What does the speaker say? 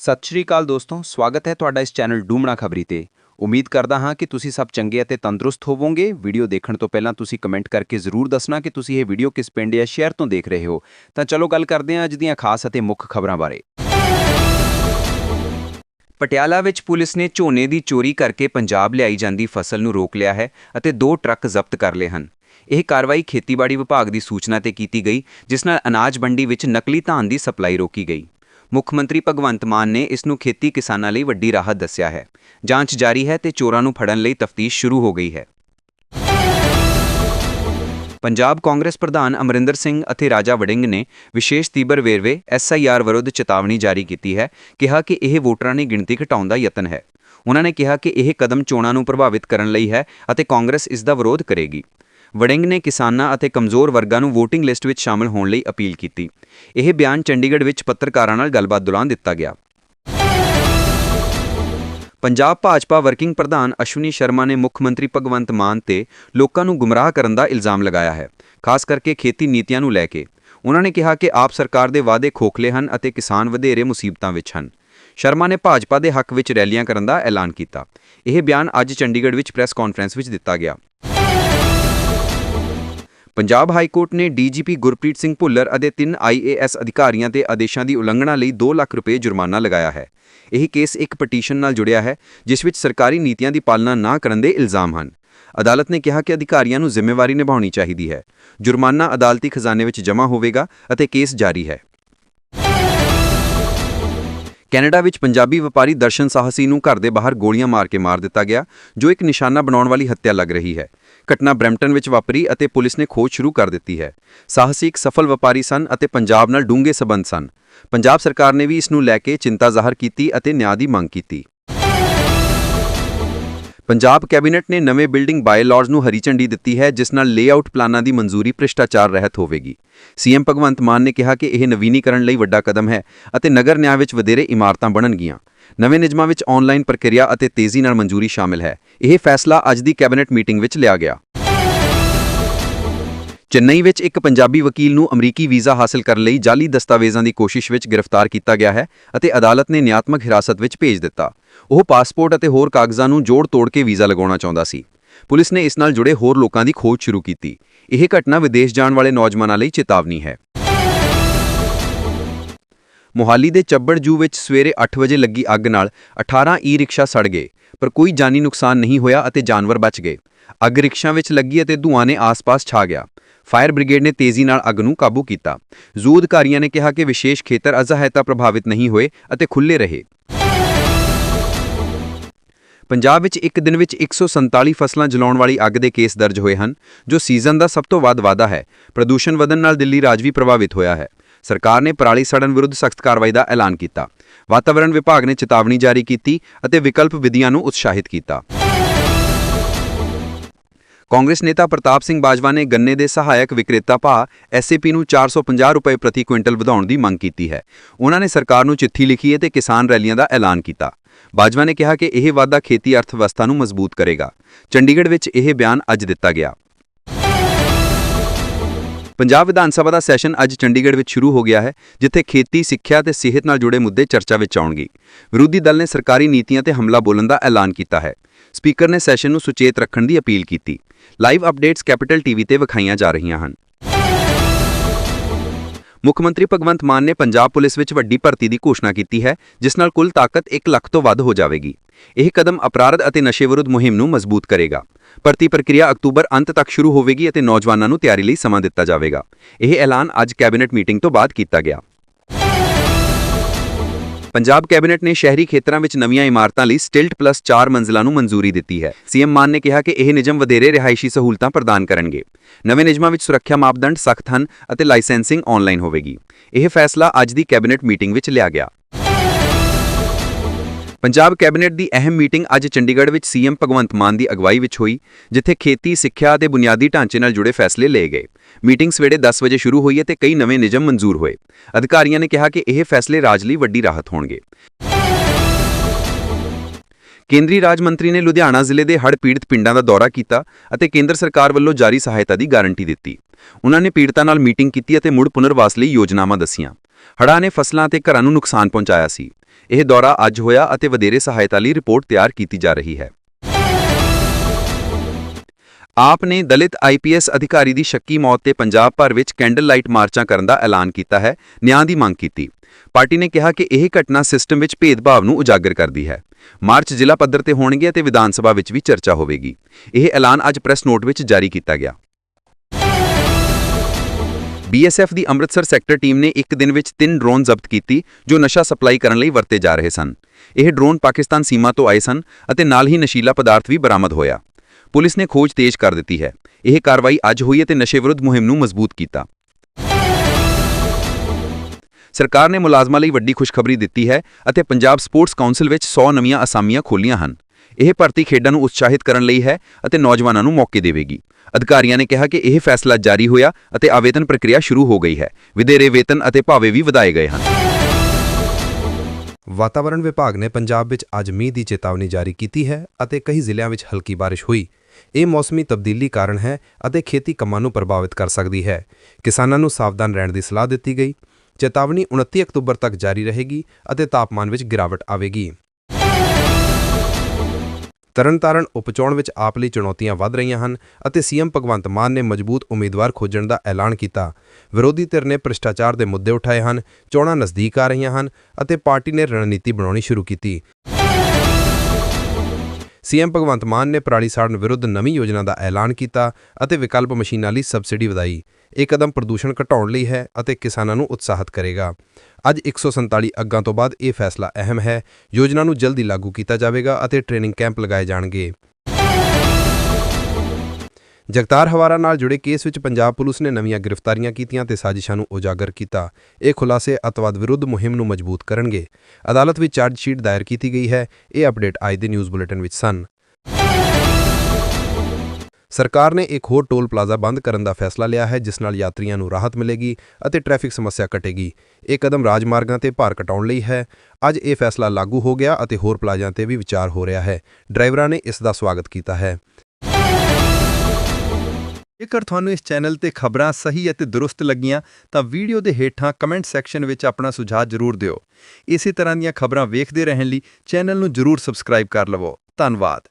ਸਤਿ ਸ਼੍ਰੀ ਅਕਾਲ ਦੋਸਤੋ, ਸਵਾਗਤ ਹੈ ਤੁਹਾਡਾ ਇਸ ਚੈਨਲ ਡੂਮਣਾ ਖਬਰੀ ਤੇ। ਉਮੀਦ ਕਰਦਾ ਹਾਂ ਕਿ ਤੁਸੀਂ ਸਭ ਚੰਗੇ ਅਤੇ ਤੰਦਰੁਸਤ ਹੋਵੋਗੇ। ਵੀਡੀਓ ਦੇਖਣ ਤੋਂ ਪਹਿਲਾਂ ਤੁਸੀਂ ਕਮੈਂਟ ਕਰਕੇ ਜ਼ਰੂਰ ਦੱਸਣਾ ਕਿ ਤੁਸੀਂ ਇਹ ਵੀਡੀਓ ਕਿਸ ਪਿੰਡ ਜਾਂ ਸ਼ਹਿਰ ਤੋਂ ਦੇਖ ਰਹੇ ਹੋ। ਤਾਂ ਚਲੋ ਗੱਲ ਕਰਦੇ ਹਾਂ ਅੱਜ ਦੀਆਂ ਖਾਸ ਅਤੇ ਮੁੱਖ ਖਬਰਾਂ ਬਾਰੇ। ਪਟਿਆਲਾ ਵਿੱਚ ਪੁਲਿਸ ਨੇ ਝੋਨੇ ਦੀ ਚੋਰੀ ਕਰਕੇ ਪੰਜਾਬ ਲਿਆਈ ਜਾਂਦੀ ਫਸਲ ਨੂੰ ਰੋਕ ਲਿਆ ਹੈ ਅਤੇ ਦੋ ਟਰੱਕ ਜ਼ਬਤ ਕਰ ਲਏ ਹਨ। ਇਹ ਕਾਰਵਾਈ ਖੇਤੀਬਾੜੀ ਵਿਭਾਗ ਦੀ ਸੂਚਨਾ ਤੇ ਕੀਤੀ ਗਈ, ਜਿਸ ਨਾਲ ਅਨਾਜ ਮੰਡੀ ਵਿੱਚ ਨਕਲੀ ਧਾਨ ਦੀ ਸਪਲਾਈ ਰੋਕੀ ਗਈ। ਮੁੱਖ ਮੰਤਰੀ ਭਗਵੰਤ ਮਾਨ ਨੇ ਇਸ ਨੂੰ ਖੇਤੀ ਕਿਸਾਨਾਂ ਲਈ ਵੱਡੀ ਰਾਹਤ ਦੱਸਿਆ ਹੈ। ਜਾਂਚ ਜਾਰੀ ਹੈ ਤੇ ਚੋਰਾਂ ਨੂੰ ਫੜਨ ਲਈ ਤਫਤੀਸ਼ ਸ਼ੁਰੂ ਹੋ ਗਈ ਹੈ। ਪੰਜਾਬ ਕਾਂਗਰਸ ਪ੍ਰਧਾਨ ਅਮਰਿੰਦਰ ਸਿੰਘ ਅਤੇ ਰਾਜਾ ਵੜਿੰਗ ਨੇ ਵਿਸ਼ੇਸ਼ ਤੀਬਰ ਵੇਰਵੇ ਐਸਆਈਆਰ ਵਿਰੁੱਧ ਚੇਤਾਵਨੀ ਜਾਰੀ ਕੀਤੀ ਹੈ, ਕਿਹਾ ਕਿ ਇਹ ਵੋਟਰਾਂ ਦੀ ਗਿਣਤੀ ਘਟਾਉਣ ਦਾ ਯਤਨ ਹੈ। ਉਹਨਾਂ ਨੇ ਕਿਹਾ ਕਿ ਇਹ ਕਦਮ ਚੋਣਾਂ ਨੂੰ ਪ੍ਰਭਾਵਿਤ ਕਰਨ ਲਈ ਹੈ ਅਤੇ ਕਾਂਗਰਸ ਇਸ ਦਾ ਵਿਰੋਧ ਕਰੇਗੀ। ਵੜਿੰਗ ਨੇ ਕਿਸਾਨਾਂ ਅਤੇ ਕਮਜ਼ੋਰ ਵਰਗਾਂ ਨੂੰ VOTING ਲਿਸਟ ਵਿੱਚ ਸ਼ਾਮਲ ਹੋਣ ਲਈ ਅਪੀਲ ਕੀਤੀ। ਇਹ ਬਿਆਨ ਚੰਡੀਗੜ੍ਹ ਵਿੱਚ ਪੱਤਰਕਾਰਾਂ ਨਾਲ ਗੱਲਬਾਤ ਦੌਰਾਨ ਦਿੱਤਾ ਗਿਆ। ਪੰਜਾਬ ਭਾਜਪਾ ਵਰਕਿੰਗ ਪ੍ਰਧਾਨ ਅਸ਼ਵਨੀ ਸ਼ਰਮਾ ਨੇ ਮੁੱਖ ਮੰਤਰੀ ਭਗਵੰਤ ਮਾਨ ਤੇ ਲੋਕਾਂ ਨੂੰ ਗੁੰਮਰਾਹ ਕਰਨ ਦਾ ਇਲਜ਼ਾਮ ਲਗਾਇਆ ਹੈ, ਖਾਸ ਕਰਕੇ ਖੇਤੀ ਨੀਤੀਆਂ ਨੂੰ ਲੈ ਕੇ। ਉਹਨਾਂ ਨੇ ਕਿਹਾ ਕਿ ਆਪ ਸਰਕਾਰ ਦੇ ਵਾਅਦੇ ਖੋਖਲੇ ਹਨ ਅਤੇ ਕਿਸਾਨ ਵਧੇਰੇ ਮੁਸੀਬਤਾਂ ਵਿੱਚ ਹਨ। ਸ਼ਰਮਾ ਨੇ ਭਾਜਪਾ ਦੇ ਹੱਕ ਵਿੱਚ ਰੈਲੀਆਂ ਕਰਨ ਦਾ ਐਲਾਨ ਕੀਤਾ। ਇਹ ਬਿਆਨ ਅੱਜ ਚੰਡੀਗੜ੍ਹ ਵਿੱਚ ਪ੍ਰੈਸ ਕਾਨਫਰੰਸ ਵਿੱਚ ਦਿੱਤਾ ਗਿਆ। ਪੰਜਾਬ ਹਾਈ ਕੋਰਟ ਨੇ ਡੀਜੀਪੀ ਗੁਰਪ੍ਰੀਤ ਸਿੰਘ ਭੁੱਲਰ ਅਤੇ ਤਿੰਨ ਆਈਏਐਸ ਅਧਿਕਾਰੀਆਂ ਤੇ ਆਦੇਸ਼ਾਂ ਦੀ ਉਲੰਘਣਾ ਲਈ 2 ਲੱਖ ਰੁਪਏ ਜੁਰਮਾਨਾ ਲਗਾਇਆ ਹੈ। ਇਹ ਕੇਸ ਇੱਕ ਪਟੀਸ਼ਨ ਨਾਲ ਜੁੜਿਆ ਹੈ, ਜਿਸ ਵਿੱਚ ਸਰਕਾਰੀ ਨੀਤੀਆਂ ਦੀ ਪਾਲਣਾ ਨਾ ਕਰਨ ਦੇ ਇਲਜ਼ਾਮ ਹਨ। ਅਦਾਲਤ ਨੇ ਕਿਹਾ ਕਿ ਅਧਿਕਾਰੀਆਂ ਨੂੰ ਜ਼ਿੰਮੇਵਾਰੀ ਨਿਭਾਉਣੀ ਚਾਹੀਦੀ ਹੈ। ਜੁਰਮਾਨਾ ਅਦਾਲਤੀ ਖਜ਼ਾਨੇ ਵਿੱਚ ਜਮ੍ਹਾਂ ਹੋਵੇਗਾ ਅਤੇ ਕੇਸ ਜਾਰੀ ਹੈ। ਕੈਨੇਡਾ ਵਿੱਚ ਪੰਜਾਬੀ ਵਪਾਰੀ ਦਰਸ਼ਨ ਸਾਹਸੀ ਨੂੰ ਘਰ ਦੇ ਬਾਹਰ ਗੋਲੀਆਂ ਮਾਰ ਕੇ ਮਾਰ ਦਿੱਤਾ ਗਿਆ, ਜੋ ਇੱਕ ਨਿਸ਼ਾਨਾ ਬਣਾਉਣ ਵਾਲੀ ਹੱਤਿਆ ਲੱਗ ਰਹੀ ਹੈ। ਘਟਨਾ ਬ੍ਰੈਂਪਟਨ ਵਿੱਚ ਵਾਪਰੀ ਅਤੇ ਪੁਲਿਸ ਨੇ ਖੋਜ ਸ਼ੁਰੂ ਕਰ ਦਿੱਤੀ ਹੈ। ਸਾਹਸੀ ਇੱਕ ਸਫਲ ਵਪਾਰੀ ਸਨ ਅਤੇ ਪੰਜਾਬ ਨਾਲ ਡੂੰਘੇ ਸਬੰਧ ਸਨ। ਪੰਜਾਬ ਸਰਕਾਰ ਨੇ ਵੀ ਇਸ ਨੂੰ ਲੈ ਕੇ ਚਿੰਤਾ ਜ਼ਾਹਰ ਕੀਤੀ ਅਤੇ ਨਿਆਂ ਦੀ ਮੰਗ ਕੀਤੀ। ਪੰਜਾਬ ਕੈਬਨਿਟ ਨੇ ਨਵੇਂ ਬਿਲਡਿੰਗ ਬਾਇਲਾਜ਼ ਨੂੰ ਹਰੀ ਝੰਡੀ ਦਿੱਤੀ ਹੈ, ਜਿਸ ਨਾਲ ਲੇਆਊਟ ਪਲਾਨਾਂ ਦੀ ਮਨਜ਼ੂਰੀ, ਭ੍ਰਿਸ਼ਟਾਚਾਰ ਰਹਿਤ ਹੋਵੇਗੀ। ਸੀਐਮ ਭਗਵੰਤ ਮਾਨ ਨੇ ਕਿਹਾ ਕਿ ਇਹ ਨਵੀਨੀਕਰਨ ਲਈ ਵੱਡਾ ਕਦਮ ਹੈ ਅਤੇ ਨਗਰ ਨਿਆਂ ਵਿੱਚ ਵਧੇਰੇ ਇਮਾਰਤਾਂ ਬਣਨਗੀਆਂ। ਨਵੇਂ ਨਿਯਮਾਂ ਵਿੱਚ ਆਨਲਾਈਨ ਪ੍ਰਕਿਰਿਆ ਅਤੇ ਤੇਜ਼ੀ ਨਾਲ ਮਨਜ਼ੂਰੀ ਸ਼ਾਮਿਲ ਹੈ। ਇਹ ਫੈਸਲਾ ਅੱਜ ਦੀ ਕੈਬਨਿਟ ਮੀਟਿੰਗ ਵਿੱਚ ਲਿਆ ਗਿਆ। ਚੇਨਈ ਵਿੱਚ ਇੱਕ ਪੰਜਾਬੀ ਵਕੀਲ ਨੂੰ ਅਮਰੀਕੀ ਵੀਜ਼ਾ ਹਾਸਲ ਕਰਨ ਲਈ ਜਾਲੀ ਦਸਤਾਵੇਜ਼ਾਂ ਦੀ ਕੋਸ਼ਿਸ਼ ਵਿੱਚ ਗ੍ਰਿਫਤਾਰ ਕੀਤਾ ਗਿਆ ਹੈ ਅਤੇ ਅਦਾਲਤ ਨੇ ਨਿਆਤਮਕ ਹਿਰਾਸਤ ਵਿੱਚ ਭੇਜ ਦਿੱਤਾ। ਉਹ ਪਾਸਪੋਰਟ ਅਤੇ ਹੋਰ ਕਾਗਜ਼ਾਂ ਨੂੰ ਜੋੜ-ਤੋੜ ਕੇ ਵੀਜ਼ਾ ਲਗਾਉਣਾ ਚਾਹੁੰਦਾ ਸੀ। ਪੁਲਿਸ ਨੇ ਇਸ ਨਾਲ ਜੁੜੇ ਹੋਰ ਲੋਕਾਂ ਦੀ ਖੋਜ ਸ਼ੁਰੂ ਕੀਤੀ। ਇਹ ਘਟਨਾ ਵਿਦੇਸ਼ ਜਾਣ ਵਾਲੇ ਨੌਜਵਾਨਾਂ ਲਈ ਚੇਤਾਵਨੀ ਹੈ। ਮੁਹਾਲੀ ਦੇ ਚੱਬੜ ਜੂ ਵਿੱਚ ਸਵੇਰੇ 8 ਵਜੇ ਲੱਗੀ ਅੱਗ ਨਾਲ 18 ਈ-ਰਿਕਸ਼ਾ ਸੜ ਗਏ, ਪਰ ਕੋਈ ਜਾਨੀ ਨੁਕਸਾਨ ਨਹੀਂ ਹੋਇਆ ਅਤੇ ਜਾਨਵਰ ਬਚ ਗਏ। ਅੱਗ ਰਿਕਸ਼ਾ ਵਿੱਚ ਲੱਗੀ ਅਤੇ ਧੂਆਂ ਨੇ ਆਸ-ਪਾਸ ਛਾ ਗਿਆ। ਫਾਇਰ ਬ੍ਰਿਗੇਡ ਨੇ ਤੇਜ਼ੀ ਨਾਲ ਅੱਗ ਨੂੰ ਕਾਬੂ ਕੀਤਾ। ਜ਼ੂ ਅਧਿਕਾਰੀਆਂ ਨੇ ਕਿਹਾ ਕਿ ਵਿਸ਼ੇਸ਼ ਖੇਤਰ ਅਸਹਾਇਤਾ ਪ੍ਰਭਾਵਿਤ ਨਹੀਂ ਹੋਏ ਅਤੇ ਖੁੱਲੇ ਰਹੇ। ਪੰਜਾਬ ਵਿੱਚ ਇੱਕ ਦਿਨ ਵਿੱਚ 147 ਫਸਲਾਂ ਜਲਾਉਣ ਵਾਲੀ ਅੱਗ ਦੇ ਕੇਸ ਦਰਜ ਹੋਏ ਹਨ, ਜੋ ਸੀਜ਼ਨ ਦਾ ਸਭ ਤੋਂ ਵੱਧ ਵਾਧਾ ਹੈ। ਪ੍ਰਦੂਸ਼ਣ ਵਧਣ ਨਾਲ ਦਿੱਲੀ ਰਾਜ ਵੀ ਪ੍ਰਭਾਵਿਤ ਹੋਇਆ ਹੈ। ਸਰਕਾਰ ਨੇ ਪਰਾਲੀ ਸੜਨ ਵਿਰੁੱਧ ਸਖਤ ਕਾਰਵਾਈ ਦਾ ਐਲਾਨ ਕੀਤਾ। ਵਾਤਾਵਰਣ ਵਿਭਾਗ ਨੇ ਚੇਤਾਵਨੀ ਜਾਰੀ ਕੀਤੀ ਅਤੇ ਵਿਕਲਪ ਵਿਧੀਆਂ ਨੂੰ ਉਤਸ਼ਾਹਿਤ ਕੀਤਾ। ਕਾਂਗਰਸ ਨੇਤਾ ਪ੍ਰਤਾਪ ਸਿੰਘ ਬਾਜਵਾ ਨੇ ਗੰਨੇ ਦੇ ਸਹਾਇਕ ਵਿਕਰੇਤਾ ਭਾਅ ਐਸਏਪੀ ਨੂੰ 450 ਰੁਪਏ ਪ੍ਰਤੀ ਕੁਇੰਟਲ ਵਧਾਉਣ ਦੀ ਮੰਗ ਕੀਤੀ ਹੈ। ਉਹਨਾਂ ਨੇ ਸਰਕਾਰ ਨੂੰ ਚਿੱਠੀ ਲਿਖੀ ਹੈ ਤੇ ਕਿਸਾਨ ਰੈਲੀਆਂ ਦਾ ਐਲਾਨ ਕੀਤਾ। ਬਾਜਵਾ ਨੇ ਕਿਹਾ ਕਿ ਇਹ ਵਾਅਦਾ ਖੇਤੀ ਅਰਥ ਵਿਵਸਥਾ ਨੂੰ ਮਜ਼ਬੂਤ ਕਰੇਗਾ। ਚੰਡੀਗੜ੍ਹ ਵਿੱਚ ਇਹ ਬਿਆਨ ਅੱਜ ਦਿੱਤਾ ਗਿਆ। ਪੰਜਾਬ ਵਿਧਾਨ ਸਭਾ ਦਾ ਸੈਸ਼ਨ ਅੱਜ ਚੰਡੀਗੜ੍ਹ ਵਿੱਚ ਸ਼ੁਰੂ ਹੋ ਗਿਆ ਹੈ, ਜਿੱਥੇ ਖੇਤੀ, ਸਿੱਖਿਆ ਤੇ ਸਿਹਤ ਨਾਲ ਜੁੜੇ ਮੁੱਦੇ ਚਰਚਾ ਵਿੱਚ ਆਉਣਗੇ। ਵਿਰੋਧੀ ਦਲ ਨੇ ਸਰਕਾਰੀ ਨੀਤੀਆਂ ਤੇ ਹਮਲਾ ਬੋਲਣ ਦਾ ਐਲਾਨ ਕੀਤਾ ਹੈ। ਸਪੀਕਰ ਨੇ ਸੈਸ਼ਨ ਨੂੰ ਸੁਚੇਤ ਰੱਖਣ ਦੀ ਅਪੀਲ ਕੀਤੀ। ਲਾਈਵ ਅਪਡੇਟਸ ਕੈਪੀਟਲ ਟੀਵੀ ਤੇ ਵਿਖਾਈਆਂ ਜਾ ਰਹੀਆਂ ਹਨ। ਮੁੱਖ ਮੰਤਰੀ ਭਗਵੰਤ ਮਾਨ ਨੇ ਪੰਜਾਬ ਪੁਲਿਸ ਵਿੱਚ ਵੱਡੀ ਭਰਤੀ ਦੀ ਘੋਸ਼ਣਾ ਕੀਤੀ ਹੈ, ਜਿਸ ਨਾਲ ਕੁੱਲ ਤਾਕਤ 1 ਲੱਖ ਤੋਂ ਵੱਧ ਹੋ ਜਾਵੇਗੀ। ਇਹ ਕਦਮ ਅਪਰਾਧ ਅਤੇ ਨਸ਼ੇ ਵਿਰੁੱਧ ਮੁਹਿੰਮ ਨੂੰ ਮਜ਼ਬੂਤ ਕਰੇਗਾ। ਭਰਤੀ ਪ੍ਰਕਿਰਿਆ ਅਕਤੂਬਰ ਅੰਤ ਤੱਕ ਸ਼ੁਰੂ ਹੋਵੇਗੀ ਅਤੇ ਨੌਜਵਾਨਾਂ ਨੂੰ ਤਿਆਰੀ ਲਈ ਸਮਾਂ ਦਿੱਤਾ ਜਾਵੇਗਾ। ਇਹ ਐਲਾਨ ਅੱਜ ਕੈਬਨਿਟ ਮੀਟਿੰਗ ਤੋਂ ਬਾਅਦ ਕੀਤਾ ਗਿਆ। ਪੰਜਾਬ ਕੈਬਨਿਟ ਨੇ ਸ਼ਹਿਰੀ ਖੇਤਰਾਂ ਵਿੱਚ ਨਵੀਆਂ ਇਮਾਰਤਾਂ ਲਈ ਸਟਿਲਟ ਪਲੱਸ 4 ਮੰਜ਼ਿਲਾਂ ਨੂੰ ਮਨਜ਼ੂਰੀ ਦਿੱਤੀ ਹੈ। ਸੀਐਮ ਮਾਨ ਨੇ ਕਿਹਾ ਕਿ ਇਹ ਨਿਯਮ ਵਧੇਰੇ ਰਿਹਾਇਸ਼ੀ ਸਹੂਲਤਾਂ ਪ੍ਰਦਾਨ ਕਰਨਗੇ। ਨਵੇਂ ਨਿਯਮਾਂ ਵਿੱਚ ਸੁਰੱਖਿਆ ਮਾਪਦੰਡ ਸਖਤ ਹਨ ਅਤੇ ਲਾਇਸੈਂਸਿੰਗ ਆਨਲਾਈਨ ਹੋਵੇਗੀ। ਇਹ ਫੈਸਲਾ ਅੱਜ ਦੀ ਕੈਬਨਿਟ ਮੀਟਿੰਗ ਵਿੱਚ ਲਿਆ ਗਿਆ। ਪੰਜਾਬ ਕੈਬਨਿਟ ਦੀ ਅਹਿਮ ਮੀਟਿੰਗ ਅੱਜ ਚੰਡੀਗੜ੍ਹ ਵਿੱਚ ਸੀਐਮ ਭਗਵੰਤ ਮਾਨ ਦੀ ਅਗਵਾਈ ਵਿੱਚ ਹੋਈ, ਜਿੱਥੇ ਖੇਤੀ, ਸਿੱਖਿਆ ਅਤੇ ਬੁਨਿਆਦੀ ਢਾਂਚੇ ਨਾਲ ਜੁੜੇ ਫੈਸਲੇ ਲਏ ਗਏ। ਮੀਟਿੰਗ ਸਵੇਰੇ 10 ਵਜੇ ਸ਼ੁਰੂ ਹੋਈ ਅਤੇ ਕਈ ਨਵੇਂ ਨਿਯਮ ਮਨਜ਼ੂਰ ਹੋਏ। ਅਧਿਕਾਰੀਆਂ ਨੇ ਕਿਹਾ ਕਿ ਇਹ ਫੈਸਲੇ ਰਾਜ ਲਈ ਵੱਡੀ ਰਾਹਤ ਹੋਣਗੇ। ਕੇਂਦਰੀ ਰਾਜ ਮੰਤਰੀ ਨੇ ਲੁਧਿਆਣਾ ਜ਼ਿਲ੍ਹੇ ਦੇ ਹੜ੍ਹ ਪੀੜਤ ਪਿੰਡਾਂ ਦਾ ਦੌਰਾ ਕੀਤਾ ਅਤੇ ਕੇਂਦਰ ਸਰਕਾਰ ਵੱਲੋਂ ਜਾਰੀ ਸਹਾਇਤਾ ਦੀ ਗਾਰੰਟੀ ਦਿੱਤੀ। ਉਹਨਾਂ ਨੇ ਪੀੜਤਾਂ ਨਾਲ ਮੀਟਿੰਗ ਕੀਤੀ ਅਤੇ ਮੁੜ ਪੁਨਰਵਾਸ ਲਈ ਯੋਜਨਾਵਾਂ ਦੱਸੀਆਂ। ਹੜ੍ਹਾਂ ਨੇ ਫਸਲਾਂ ਤੇ ਘਰਾਂ ਨੂੰ ਨੁਕਸਾਨ ਪਹੁੰਚਾਇਆ ਸੀ। ਇਹ ਦੌਰਾ ਅੱਜ ਹੋਇਆ ਅਤੇ ਵਧੇਰੇ ਸਹਾਇਤਾ ਲਈ ਰਿਪੋਰਟ ਤਿਆਰ ਕੀਤੀ ਜਾ ਰਹੀ ਹੈ। ਆਪ ਨੇ ਦਲਿਤ ਆਈਪੀਐਸ ਅਧਿਕਾਰੀ ਦੀ ਸ਼ੱਕੀ ਮੌਤ ਤੇ ਪੰਜਾਬ ਭਰ ਵਿੱਚ ਕੈਂਡਲ ਲਾਈਟ ਮਾਰਚਾਂ ਕਰਨ ਦਾ ਐਲਾਨ ਕੀਤਾ ਹੈ, ਨਿਆਂ ਦੀ ਮੰਗ ਕੀਤੀ। ਪਾਰਟੀ ਨੇ ਕਿਹਾ ਕਿ ਇਹ ਘਟਨਾ ਸਿਸਟਮ ਵਿੱਚ ਭੇਦਭਾਵ ਨੂੰ ਉਜਾਗਰ ਕਰਦੀ ਹੈ। ਮਾਰਚ ਜ਼ਿਲ੍ਹਾ ਪੱਧਰ ਤੇ ਹੋਣਗੇ ਅਤੇ ਵਿਧਾਨ ਸਭਾ ਵਿੱਚ ਵੀ ਚਰਚਾ ਹੋਵੇਗੀ। ਇਹ ਐਲਾਨ ਅੱਜ ਪ੍ਰੈਸ ਨੋਟ ਵਿੱਚ ਜਾਰੀ ਕੀਤਾ ਗਿਆ। ਬੀਐਸਐਫ ਦੀ ਅੰਮ੍ਰਿਤਸਰ ਸੈਕਟਰ ਟੀਮ ਨੇ ਇੱਕ ਦਿਨ ਵਿੱਚ ਤਿੰਨ ਡਰੋਨ ਜ਼ਬਤ ਕੀਤੀ, ਜੋ ਨਸ਼ਾ ਸਪਲਾਈ ਕਰਨ ਲਈ ਵਰਤੇ ਜਾ ਰਹੇ ਸਨ। ਇਹ ਡਰੋਨ ਪਾਕਿਸਤਾਨ ਸੀਮਾ ਤੋਂ ਆਏ ਸਨ ਅਤੇ ਨਾਲ ਹੀ ਨਸ਼ੀਲਾ ਪਦਾਰਥ ਵੀ ਬਰਾਮਦ ਹੋਇਆ। ਪੁਲਿਸ ਨੇ ਖੋਜ ਤੇਜ਼ ਕਰ ਦਿੱਤੀ ਹੈ। ਇਹ ਕਾਰਵਾਈ ਅੱਜ ਹੋਈ ਅਤੇ ਨਸ਼ੇ ਵਿਰੁੱਧ ਮੁਹਿੰਮ ਨੂੰ ਮਜ਼ਬੂਤ ਕੀਤਾ। ਸਰਕਾਰ ਨੇ ਮੁਲਾਜ਼ਮਾਂ ਲਈ ਵੱਡੀ ਖੁਸ਼ਖਬਰੀ ਦਿੱਤੀ ਹੈ ਅਤੇ ਪੰਜਾਬ ਸਪੋਰਟਸ ਕਾਉਂਸਲ ਵਿੱਚ 100 ਨਵੀਆਂ ਅਸਾਮੀਆਂ ਖੋਲੀਆਂ ਹਨ। ਇਹ ਭਰਤੀ ਖੇਡਾਂ ਨੂੰ ਉਤਸ਼ਾਹਿਤ ਕਰਨ ਲਈ ਹੈ ਅਤੇ ਨੌਜਵਾਨਾਂ ਨੂੰ ਮੌਕੇ ਦੇਵੇਗੀ। ਅਧਿਕਾਰੀਆਂ ਨੇ ਕਿਹਾ ਕਿ ਇਹ ਫੈਸਲਾ ਜਾਰੀ ਹੋਇਆ ਅਤੇ ਆਵੇਦਨ ਪ੍ਰਕਿਰਿਆ ਸ਼ੁਰੂ ਹੋ ਗਈ ਹੈ। ਵਿਦੇਰੇ ਵੇਤਨ ਅਤੇ ਭਾਵੇਂ ਵੀ ਵਧਾਏ ਗਏ ਹਨ। ਵਾਤਾਵਰਣ ਵਿਭਾਗ ਨੇ ਪੰਜਾਬ ਵਿੱਚ ਅੱਜ ਮੀਂਹ ਦੀ ਚੇਤਾਵਨੀ ਜਾਰੀ ਕੀਤੀ ਹੈ ਅਤੇ ਕਈ ਜ਼ਿਲ੍ਹਿਆਂ ਵਿੱਚ ਹਲਕੀ ਬਾਰਿਸ਼ ਹੋਈ। ਇਹ ਮੌਸਮੀ ਤਬਦੀਲੀ ਕਾਰਨ ਹੈ ਅਤੇ ਖੇਤੀ ਕੰਮਾਂ ਨੂੰ ਪ੍ਰਭਾਵਿਤ ਕਰ ਸਕਦੀ ਹੈ। ਕਿਸਾਨਾਂ ਨੂੰ ਸਾਵਧਾਨ ਰਹਿਣ ਦੀ ਸਲਾਹ ਦਿੱਤੀ ਗਈ। ਚੇਤਾਵਨੀ 29 ਅਕਤੂਬਰ ਤੱਕ ਜਾਰੀ ਰਹੇਗੀ ਅਤੇ ਤਾਪਮਾਨ ਵਿੱਚ ਗਿਰਾਵਟ ਆਵੇਗੀ। ਤਰਨਤਾਰਨ ਉਪਚੋਣ ਵਿੱਚ ਆਪ ਲਈ ਚੁਣੌਤੀਆਂ ਵੱਧ ਰਹੀਆਂ ਹਨ ਅਤੇ ਸੀਐਮ ਭਗਵੰਤ ਮਾਨ ਨੇ ਮਜ਼ਬੂਤ ਉਮੀਦਵਾਰ ਖੋਜਣ ਦਾ ਐਲਾਨ ਕੀਤਾ। ਵਿਰੋਧੀ ਧਿਰ ਨੇ ਭ੍ਰਿਸ਼ਟਾਚਾਰ ਦੇ ਮੁੱਦੇ ਉਠਾਏ ਹਨ, ਚੋਣਾਂ ਨਜ਼ਦੀਕ ਆ ਰਹੀਆਂ ਹਨ ਅਤੇ ਪਾਰਟੀ ਨੇ ਰਣਨੀਤੀ ਬਣਾਉਣੀ ਸ਼ੁਰੂ ਕੀਤੀ। ਸੀਐਮ ਭਗਵੰਤ ਮਾਨ ਨੇ ਪਰਾਲੀ ਸਾੜਨ ਵਿਰੁੱਧ ਨਵੀਂ ਯੋਜਨਾ ਦਾ ਐਲਾਨ ਕੀਤਾ ਅਤੇ ਵਿਕਲਪ ਮਸ਼ੀਨਾਂ ਲਈ ਸਬਸਿਡੀ ਵਧਾਈ। ਇਹ ਕਦਮ ਪ੍ਰਦੂਸ਼ਣ ਘਟਾਉਣ ਲਈ ਹੈ ਅਤੇ ਕਿਸਾਨਾਂ ਨੂੰ ਉਤਸ਼ਾਹਿਤ ਕਰੇਗਾ। ਅੱਜ 147 ਅੱਗਾਂ ਤੋਂ ਬਾਅਦ ਇਹ ਫੈਸਲਾ ਅਹਿਮ ਹੈ। ਯੋਜਨਾ ਨੂੰ ਜਲਦੀ ਲਾਗੂ ਕੀਤਾ ਜਾਵੇਗਾ ਅਤੇ ਟ੍ਰੇਨਿੰਗ ਕੈਂਪ ਲਗਾਏ ਜਾਣਗੇ। ਜਗਤਾਰ ਹਵਾਰਾ ਨਾਲ ਜੁੜੇ ਕੇਸ ਵਿੱਚ ਪੰਜਾਬ ਪੁਲਿਸ ਨੇ ਨਵੀਆਂ ਗ੍ਰਿਫਤਾਰੀਆਂ ਕੀਤੀਆਂ ਤੇ ਸਾਜ਼ਿਸ਼ਾਂ ਨੂੰ ਉਜਾਗਰ ਕੀਤਾ। ਇਹ ਖੁਲਾਸੇ ਅਤਵਾਦ ਵਿਰੁੱਧ ਮੁਹਿੰਮ ਨੂੰ ਮਜ਼ਬੂਤ ਕਰਨਗੇ। ਅਦਾਲਤ ਵਿੱਚ ਚਾਰਜ ਸ਼ੀਟ ਦਾਇਰ ਕੀਤੀ ਗਈ ਹੈ। ਇਹ ਅਪਡੇਟ ਅੱਜ ਦੇ ਨਿਊਜ਼ ਬੁਲੇਟਿਨ ਵਿੱਚ ਸਨ। ਸਰਕਾਰ ਨੇ ਇੱਕ ਹੋਰ ਟੋਲ ਪਲਾਜ਼ਾ ਬੰਦ ਕਰਨ ਦਾ ਫੈਸਲਾ ਲਿਆ ਹੈ, ਜਿਸ ਨਾਲ ਯਾਤਰੀਆਂ ਨੂੰ ਰਾਹਤ ਮਿਲੇਗੀ ਅਤੇ ਟ੍ਰੈਫਿਕ ਸਮੱਸਿਆ ਘਟੇਗੀ। ਇਹ ਕਦਮ ਰਾਜਮਾਰਗਾਂ ਤੇ ਭਾਰ ਘਟਾਉਣ ਲਈ ਹੈ। ਅੱਜ ਇਹ ਫੈਸਲਾ ਲਾਗੂ ਹੋ ਗਿਆ ਅਤੇ ਹੋਰ ਪਲਾਜ਼ਿਆਂ ਤੇ ਵੀ ਵਿਚਾਰ ਹੋ ਰਿਹਾ ਹੈ। ਡਰਾਈਵਰਾਂ ਨੇ ਇਸ ਦਾ ਸਵਾਗਤ ਕੀਤਾ ਹੈ। ਜੇਕਰ ਤੁਹਾਨੂੰ ਇਸ ਚੈਨਲ ਤੇ ਖਬਰਾਂ ਸਹੀ ਅਤੇ ਦਰੁਸਤ ਲੱਗੀਆਂ, ਤਾਂ ਵੀਡੀਓ ਦੇ ਹੇਠਾਂ ਕਮੈਂਟ ਸੈਕਸ਼ਨ ਵਿੱਚ ਆਪਣਾ ਸੁਝਾਅ ਜ਼ਰੂਰ ਦਿਓ। ਇਸੇ ਤਰ੍ਹਾਂ ਦੀਆਂ ਖਬਰਾਂ ਵੇਖਦੇ ਰਹਿਣ ਲਈ ਚੈਨਲ ਨੂੰ ਜ਼ਰੂਰ ਸਬਸਕ੍ਰਾਈਬ ਕਰ ਲਵੋ। ਧੰਨਵਾਦ।